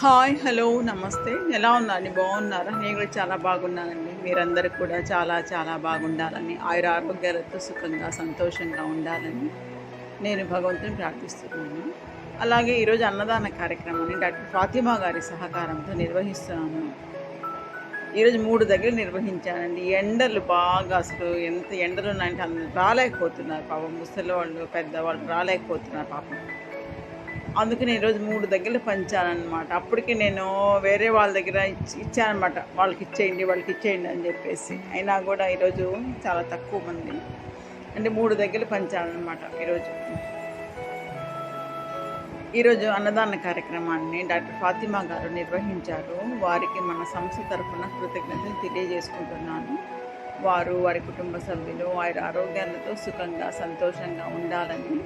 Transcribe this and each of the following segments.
Hi hello నమస్తే. ఎలా ఉన్నారండి? బాగున్నారా? నేను కూడా చాలా బాగున్నానండి. మీరందరూ కూడా చాలా చాలా బాగుండాలని ఆయుర ఆరోగ్యాలతో సుఖంగా సంతోషంగా ఉండాలని నేను భగవంతుని ప్రార్థిస్తున్నాను. అలాగే ఈరోజు అన్నదాన కార్యక్రమాన్ని డాక్టర్ ఫాతిమా గారి సహకారంతో నిర్వహిస్తున్నాను. ఈరోజు మూడు దగ్గర నిర్వహించానండి. ఎండలు బాగా అసలు ఎంత ఎండలు ఉన్నాయంటే అందరూ రాలేకపోతున్నారు పాపం ముసలి వాళ్ళు పెద్దవాళ్ళు రాలేకపోతున్నారు పాపం. అందుకని ఈరోజు మూడు దగ్గర పంచానమాట అప్పటికి నేను వేరే వాళ్ళ దగ్గర ఇచ్చి ఇచ్చానమాట వాళ్ళకి ఇచ్చేయండి వాళ్ళకి ఇచ్చేయండి అని చెప్పేసి. అయినా కూడా ఈరోజు చాలా తక్కువ మంది. అంటే మూడు దగ్గర పంచానమాట ఈరోజు ఈరోజు అన్నదాన కార్యక్రమాన్ని డాక్టర్ ఫాతిమా గారు నిర్వహించారు. వారికి మన సంస్థ తరఫున కృతజ్ఞతలు తెలియజేసుకుంటున్నాను. వారు వారి కుటుంబ సభ్యులు వారి ఆరోగ్యాలతో సుఖంగా సంతోషంగా ఉండాలని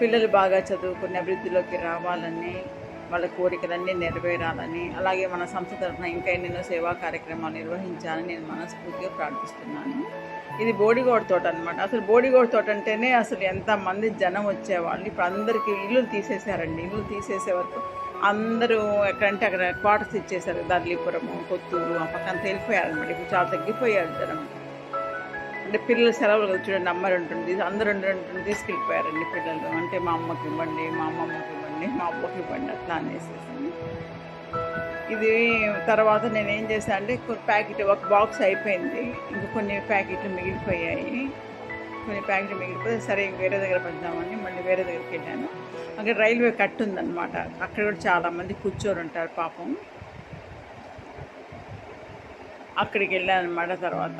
పిల్లలు బాగా చదువుకుని అభివృద్ధిలోకి రావాలని వాళ్ళ కోరికలన్నీ నెరవేరాలని అలాగే మన సంస్థ తరఫున ఇంకా ఎన్నెన్నో సేవా కార్యక్రమాలు నిర్వహించాలని నేను మనస్ఫూర్తిగా ప్రార్థిస్తున్నాను. ఇది బోడిగోడ తోట అనమాట అసలు బోడిగోడ తోట అంటేనే అసలు ఎంతమంది జనం వచ్చేవాళ్ళు. ఇప్పుడు అందరికీ ఇల్లు తీసేశారండి. ఇల్లు తీసేసే వరకు అందరూ ఎక్కడంటే అక్కడ క్వార్టర్స్ ఇచ్చేసారు దర్లీపురము కొత్తూరు ఆ పక్కన వెళ్ళిపోయారనమాట ఇప్పుడు చాలా తగ్గిపోయారు జనం. అంటే పిల్లలు సెలవులు కదా చూడండి అమ్మ ఉంటుంది అందరు రెండు రెండు తీసుకెళ్ళిపోయారండి పిల్లలు. అంటే మా అమ్మకి ఇవ్వండి మా అమ్మమ్మకి ఇవ్వండి మా అబ్బకి ఇవ్వండి అట్లా అనేసి ఇది తర్వాత నేను ఏం చేశాను అంటే కొన్ని ప్యాకెట్ ఒక బాక్స్ అయిపోయింది. ఇంకా కొన్ని ప్యాకెట్లు మిగిలిపోయాయి. కొన్ని ప్యాకెట్లు మిగిలిపోతే సరే వేరే దగ్గర పెడదామని మళ్ళీ వేరే దగ్గరికి వెళ్ళాను. అక్కడ రైల్వే కట్ ఉందన్నమాట. అక్కడ కూడా చాలామంది కూర్చొని ఉంటారు పాపం. అక్కడికి వెళ్ళాను అనమాట తర్వాత.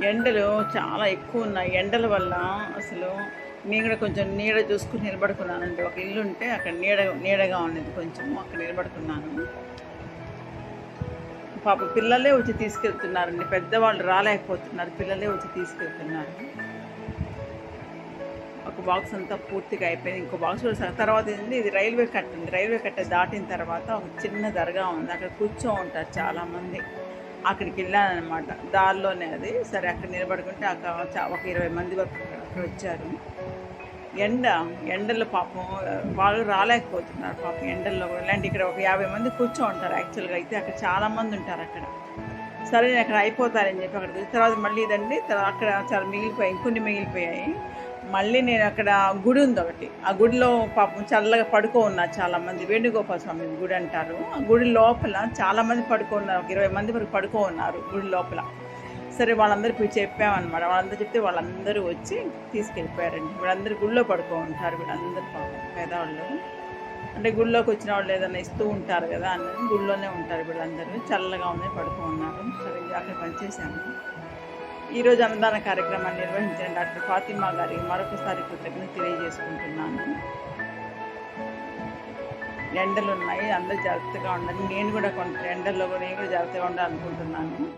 ఎండలు చాలా ఎక్కువ ఉన్నాయి. ఎండల వల్ల అసలు నేను కూడా కొంచెం నీడ చూసుకుని నిలబడుకున్నానండి. ఒక ఇల్లు ఉంటే అక్కడ నీడ నీడగా ఉండేది కొంచెం. అక్కడ నిలబడుకున్నాను. పాప పిల్లలే వచ్చి తీసుకెళ్తున్నారండి. పెద్దవాళ్ళు రాలేకపోతున్నారు. పిల్లలే వచ్చి తీసుకెళ్తున్నారు. ఒక బాక్స్ అంతా పూర్తిగా అయిపోయింది. ఇంకో బాక్స్ కూడా తర్వాత ఏంది? ఇది రైల్వే కట్ ఉంది రైల్వే కట్ట దాటిన తర్వాత ఒక చిన్న దర్గా ఉంది. అక్కడ కూర్చో ఉంటారు చాలామంది. అక్కడికి వెళ్ళానమాట దారిలోనే అది. సరే అక్కడ నిలబడుకుంటే అక్కడ ఒక ఇరవై మంది వరకు అక్కడ వచ్చారు. ఎండ ఎండల్లో పాపం వాళ్ళు రాలేకపోతున్నారు. పాపం ఎండల్లో కూడా. ఇలాంటి ఇక్కడ ఒక యాభై మంది కూర్చో ఉంటారు యాక్చువల్గా అయితే. అక్కడ చాలామంది ఉంటారు అక్కడ. సరే నేను అక్కడ అయిపోతారని చెప్పి అక్కడ తర్వాత మళ్ళీ ఇదండి. అక్కడ చాలా మిగిలిపోయాయి ఇంకొన్ని మిగిలిపోయాయి. మళ్ళీ నేను అక్కడ గుడి ఉంది ఒకటి. ఆ గుడిలో పాపం చల్లగా పడుకో ఉన్నారు చాలామంది. వేణుగోపాల స్వామి గుడి అంటారు. ఆ గుడి లోపల చాలామంది పడుకో ఉన్నారు ఒక ఇరవై మంది వరకు పడుకో ఉన్నారు గుడి లోపల. సరే వాళ్ళందరూ చెప్పామన్నమాట. వాళ్ళందరూ చెప్తే వాళ్ళందరూ వచ్చి తీసుకెళ్ళిపోయారండి. వీళ్ళందరూ గుళ్ళో పడుకో ఉంటారు వీళ్ళందరూ పాపం పేదవాళ్ళు. అంటే గుళ్ళోకి వచ్చిన వాళ్ళు ఏదైనా ఇస్తూ ఉంటారు కదా అన్నది గుళ్ళోనే ఉంటారు వీళ్ళందరూ. చల్లగా ఉంది పడుతూ ఉన్నారు. సరే అక్కడ పనిచేసాము ఈరోజు అన్నదాన కార్యక్రమాన్ని నిర్వహించిన డాక్టర్ ఫాతిమా గారి మరొకసారి కృతజ్ఞత తెలియజేసుకుంటున్నాను. ఎండలు ఉన్నాయి అందరూ జాగ్రత్తగా ఉండాలి నేను కూడా కొంత ఎండల్లో కూడా నేను కూడా జాగ్రత్తగా ఉండాలనుకుంటున్నాను.